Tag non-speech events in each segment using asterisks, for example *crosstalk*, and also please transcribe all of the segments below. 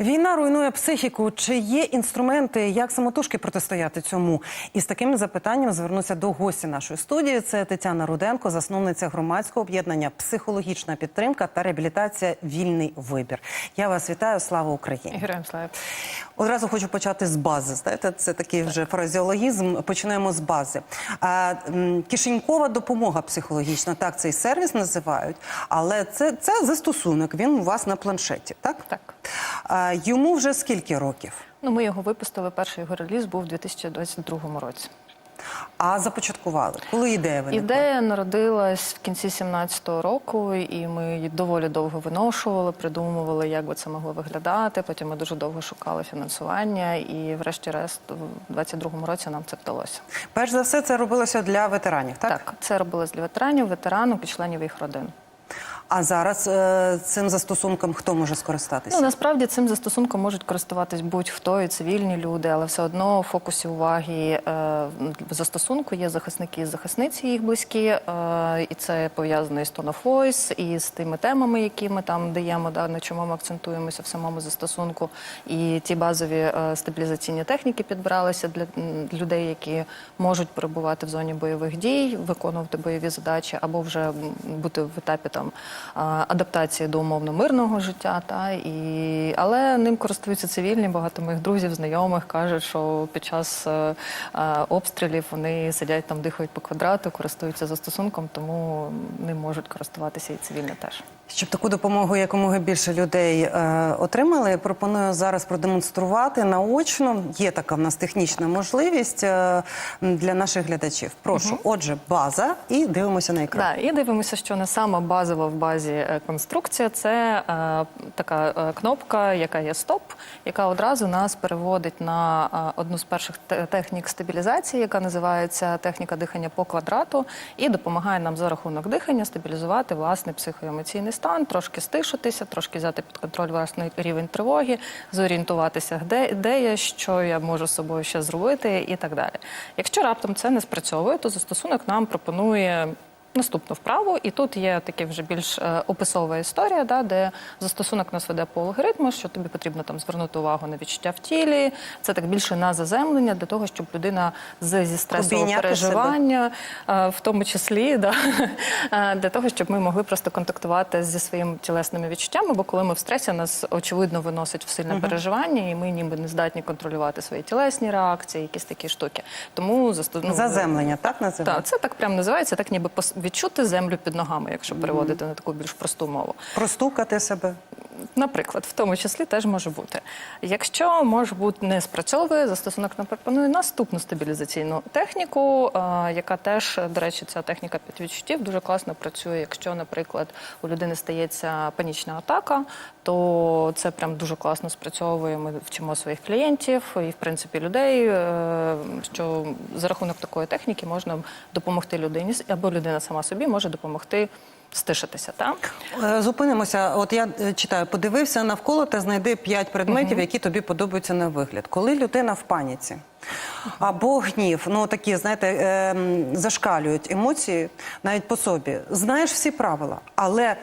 Війна руйнує психіку. Чи є інструменти, як самотужки протистояти цьому? І з таким запитанням звернуся до гості нашої студії. Це Тетяна Руденко, засновниця громадського об'єднання Психологічна підтримка та реабілітація Вільний вибір. Я вас вітаю. Слава Україні! Героям слава. Одразу хочу почати з бази. Знаєте, це такий вже фразеологізм. Починаємо з бази. Кишенькова допомога психологічна, так цей сервіс називають, але це, це застосунок. Він у вас на планшеті, так? Так. Йому вже скільки років? Ну, ми його випустили. Перший його реліз був у 2022 році. А започаткували? Коли ідея виникла? Ідея народилась в кінці 17-го року, і ми її доволі довго виношували, придумували, як би це могло виглядати. Потім ми дуже довго шукали фінансування, і, врешті-решт, у 22-му році нам це вдалося. Перш за все, це робилося для ветеранів, так? Так, це робилось для ветеранів, ветеранів і членів їх родин. А зараз е, цим застосунком хто може скористатися? Ну насправді цим застосунком можуть користуватись будь-хто і цивільні люди, але все одно в фокусі уваги е, застосунку є захисники і захисниці їх близькі, е, і це пов'язано із Tone of Voice, і з тими темами, які ми там даємо, да, на чому ми акцентуємося в самому застосунку. І ті базові е, стабілізаційні техніки підбиралися для людей, які можуть перебувати в зоні бойових дій, виконувати бойові задачі, або вже бути в етапі там адаптації до умовно мирного життя. Та і але ним користуються цивільні. Багато моїх друзів, знайомих кажуть, що під час е, е, обстрілів вони сидять там, дихають по квадрату, користуються застосунком, тому ним можуть користуватися і цивільні теж. Щоб таку допомогу якомога більше людей е, отримали, пропоную зараз продемонструвати наочно. Є така в нас технічна можливість е, для наших глядачів. Прошу, отже, база, і дивимося на екран. Да, і дивимося, що не сама базова в базі е, конструкція це е, така е, кнопка, яка є стоп, яка одразу нас переводить на одну з перших технік стабілізації, яка називається техніка дихання по квадрату, і допомагає нам за рахунок дихання стабілізувати власний психоемоційний стан, трошки стишитися, трошки взяти під контроль власний рівень тривоги, зорієнтуватися, де, де я, що я можу з собою ще зробити, і так далі. Якщо раптом це не спрацьовує, то застосунок нам пропонує. Наступну вправу, і тут є таке вже більш е, описова історія, да, де застосунок нас веде по алгоритму, що тобі потрібно там звернути увагу на відчуття в тілі. Це так більше на заземлення для того, щоб людина з, зі стресового Обійняти переживання, е, в тому числі, да, *laughs* е, для того, щоб ми могли просто контактувати зі своїми тілесними відчуттями, бо коли ми в стресі, нас очевидно виносить в сильне переживання, і ми ніби не здатні контролювати свої тілесні реакції, якісь такі штуки. Тому засту- ну, Заземлення, так називається? так, це так прямо називається, так ніби відчути землю під ногами, якщо переводити на таку більш просту мову. Простукати себе. Наприклад, в тому числі теж може бути. Якщо може бути не спрацьовує, застосунок нам пропонує наступну стабілізаційну техніку, яка теж, до речі, ця техніка під відчуттів дуже класно працює. Якщо, наприклад, у людини стається панічна атака, то це прям дуже класно спрацьовує. Ми вчимо своїх клієнтів і, в принципі, людей, е, що за рахунок такої техніки можна допомогти людині або людина сама собі може допомогти стишитися. Так? Е, Зупинимося. От я е, читаю, подивився навколо та знайди п'ять предметів, які тобі подобаються на вигляд. Коли людина в паніці або гнів, ну такі, знаєте, е, зашкалюють емоції навіть по собі. Знаєш всі правила, але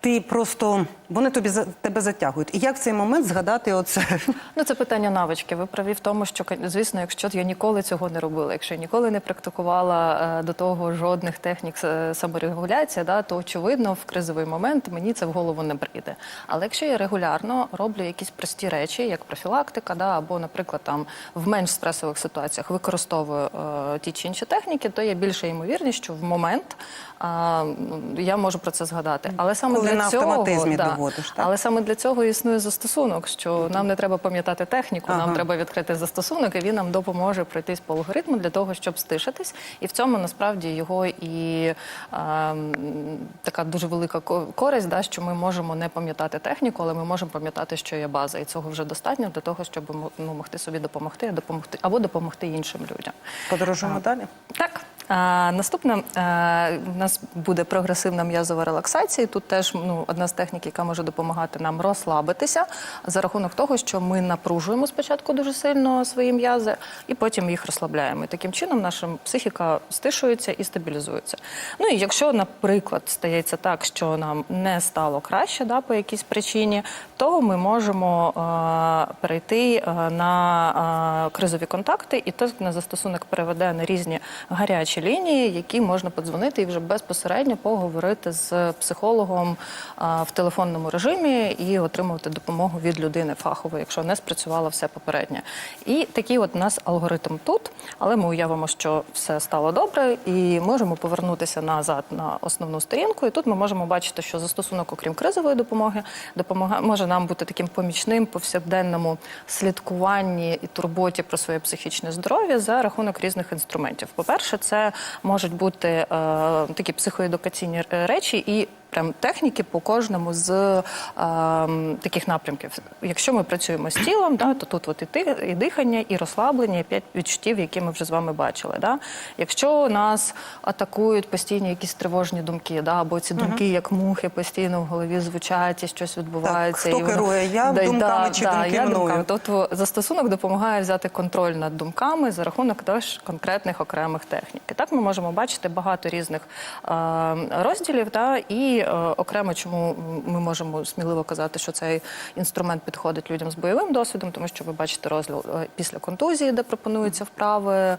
ти просто вони тобі за- тебе затягують. І як в цей момент згадати оце? Ну, це питання навички. Ви праві в тому, що звісно, якщо я ніколи цього не робила, якщо я ніколи не практикувала е, до того жодних технік е, саморегуляції, да, то очевидно в кризовий момент мені це в голову не прийде. Але якщо я регулярно роблю якісь прості речі, як профілактика, да, або, наприклад, там в менш стресових ситуаціях використовую е, ті чи інші техніки, то є більше ймовірність, що в момент е, я можу про це згадати. Але саме Коли на цього автоматизмі да, доводиш, так? але саме для цього існує застосунок, що нам не треба пам'ятати техніку, Ага. нам треба відкрити застосунок, і він нам допоможе пройтись по алгоритму для того, щоб стишитись. І в цьому насправді його і е, м, така дуже велика ко- користь, да, що ми можемо не пам'ятати техніку, але ми можемо пам'ятати, що є база, і цього вже достатньо для того, щоб ну, могти собі допомогти, допомогти або допомогти іншим людям. Подорожуємо далі. Так. Наступне у нас буде прогресивна м'язова релаксація. Тут теж ну, одна з технік, яка може допомагати нам розслабитися за рахунок того, що ми напружуємо спочатку дуже сильно свої м'язи, і потім їх розслабляємо. І таким чином наша психіка стишується і стабілізується. Ну і якщо, наприклад, стається так, що нам не стало краще да, по якійсь причині, то ми можемо е, перейти на е, кризові контакти, і то на застосунок переведе на різні гарячі лінії, які можна подзвонити і вже безпосередньо поговорити з психологом в телефонному режимі і отримувати допомогу від людини фахової, якщо не спрацювало все попереднє. І такий от у нас алгоритм тут, але ми уявимо, що все стало добре, і можемо повернутися назад на основну сторінку. І тут ми можемо бачити, що застосунок, окрім кризової допомоги, допомагає може нам бути таким помічним повсякденному слідкуванні і турботі про своє психічне здоров'я за рахунок різних інструментів. По-перше, це можуть бути е, такі психоедукаційні е, речі і. Прям техніки по кожному з е, таких напрямків. Якщо ми працюємо з тілом, да, то тут от і, ти, і дихання, і розслаблення, і п'ять відчуттів, які ми вже з вами бачили. Да. Якщо нас атакують постійні якісь тривожні думки, да, або ці думки, як мухи, постійно в голові звучать і щось відбувається. хто і воно- керує, я думками чи думки я мною? думками. Тобто застосунок допомагає взяти контроль над думками за рахунок теж конкретних окремих технік. І так ми можемо бачити багато різних е, розділів. Да, і е, окремо, чому ми можемо сміливо казати, що цей інструмент підходить людям з бойовим досвідом, тому що ви бачите розділ е, після контузії, де пропонуються вправи.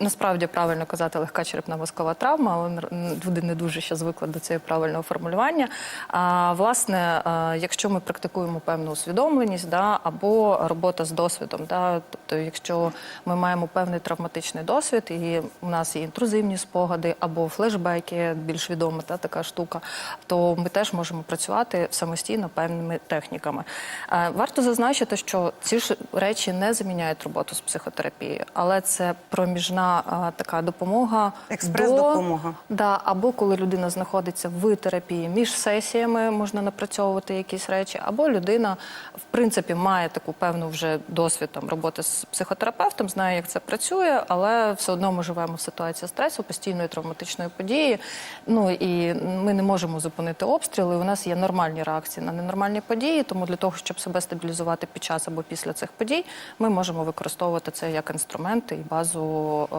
Насправді правильно казати легка черепна мозкова травма, але люди не дуже ще звикли до цього правильного формулювання. А власне, е, якщо ми практикуємо певну усвідомленість, да, або робота з досвідом, да, тобто, якщо ми маємо певний травматичний досвід, і у нас є інтрузивні спогади або флешбеки, більш відома та така штука, то ми теж можемо працювати самостійно певними техніками. Е, Варто зазначити, що ці ж речі не заміняють роботу з психотерапією, але це проміжна е, така допомога Експрес-допомога. Да, або коли людина знаходиться в терапії між сесіями, можна напрацьовувати якісь речі, або людина, в принципі, має таку певну вже досвід там, роботи з психотерапевтом, знає, як це працює, але все одно ми живемо в ситуації стресу, постійної травматичної події. Ну і ми не можемо зупинити обстріли. У нас є нормальні реакції на ненормальні події. Тому для того, щоб себе стабілізувати під час або після цих подій, ми можемо використовувати це як інструмент і базу. ем,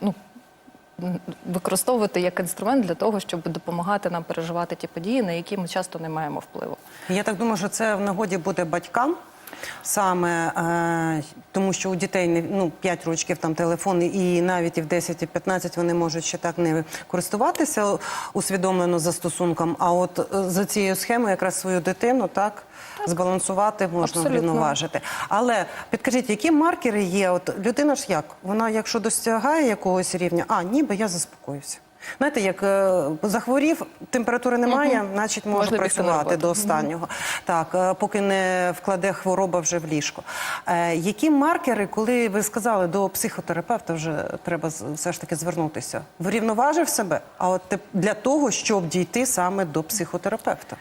ну, використовувати як інструмент для того, щоб допомагати нам переживати ті події, на які ми часто не маємо впливу. Я так думаю, що це в нагоді буде батькам. Саме е, тому, що у дітей не ну 5 років там телефони, і навіть і в 10, і 15 вони можуть ще так не користуватися усвідомлено застосунком. А от е, за цією схемою якраз свою дитину так, збалансувати можна врівноважити. Але підкажіть, які маркери є? От людина ж як? Вона, якщо досягає якогось рівня, а ніби я заспокоюся. Знаєте, як е, захворів, температури немає, значить можна, Можна працювати до останнього. Так, е, поки не вкладе хвороба вже в ліжко. Е, які маркери, коли ви сказали, до психотерапевта вже треба все ж таки звернутися? Врівноважив себе, а от для того, щоб дійти саме до психотерапевта.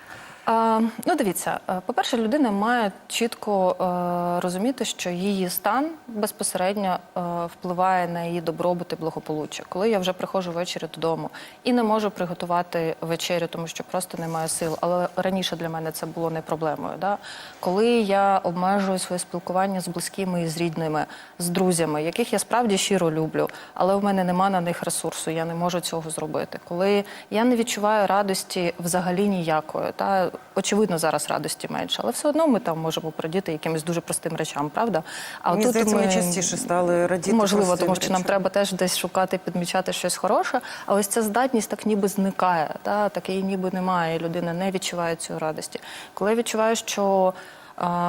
Ну, дивіться, е, по-перше, людина має чітко е, розуміти, що її стан безпосередньо е, впливає на її добробут і благополуччя. Коли я вже приходжу ввечері додому і не можу приготувати вечерю, тому що просто немає сил, але раніше для мене це було не проблемою. Да? Коли я обмежую своє спілкування з близькими і з рідними, з друзями, яких я справді щиро люблю, але в мене нема на них ресурсу, я не можу цього зробити. Коли я не відчуваю радості взагалі ніякої, та очевидно зараз радості менше, але все одно ми там можемо радіти якимось дуже простим речам, правда? А Мені тут здається, ми частіше стали радіти Можливо, тому що нам треба теж десь шукати, підмічати щось хороше. А ось ця здатність так ніби зникає, та так її ніби немає. і Людина не відчуває цю радості. Коли я відчуваю, що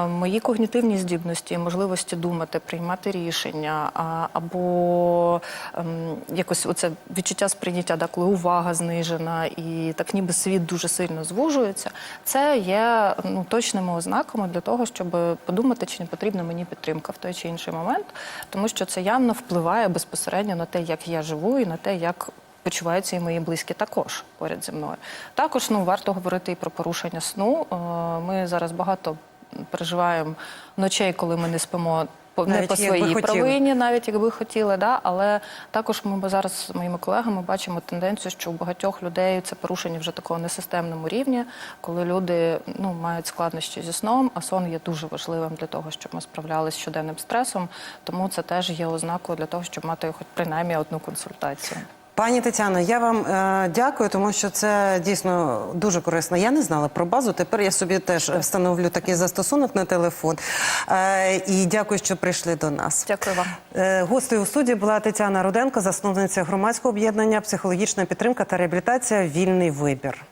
мої когнітивні здібності, можливості думати, приймати рішення, або ем, якось оце відчуття сприйняття, да, коли увага знижена, і так ніби світ дуже сильно звужується. Це є ну, точними ознаками для того, щоб подумати, чи не потрібна мені підтримка в той чи інший момент, тому що це явно впливає безпосередньо на те, як я живу, і на те, як почуваються і мої близькі також поряд зі мною. Також ну варто говорити і про порушення сну. Е, Ми зараз багато переживаємо ночей, коли ми не спимо не по своїй провині, навіть якби хотіли, да але також ми зараз з моїми колегами бачимо тенденцію, що у багатьох людей це порушення вже такого несистемному рівні, коли люди ну мають складнощі зі сном, а сон є дуже важливим для того, щоб ми справлялися з щоденним стресом. Тому це теж є ознакою для того, щоб мати хоч принаймні одну консультацію. Пані Тетяно, я вам е, дякую, тому що це дійсно дуже корисно. Я не знала про базу. Тепер я собі теж встановлю такий застосунок на телефон. Е, і дякую, що прийшли до нас. Дякую вам. Е, Гостею у студії була Тетяна Руденко, засновниця громадського об'єднання психологічна підтримка та реабілітація Вільний вибір.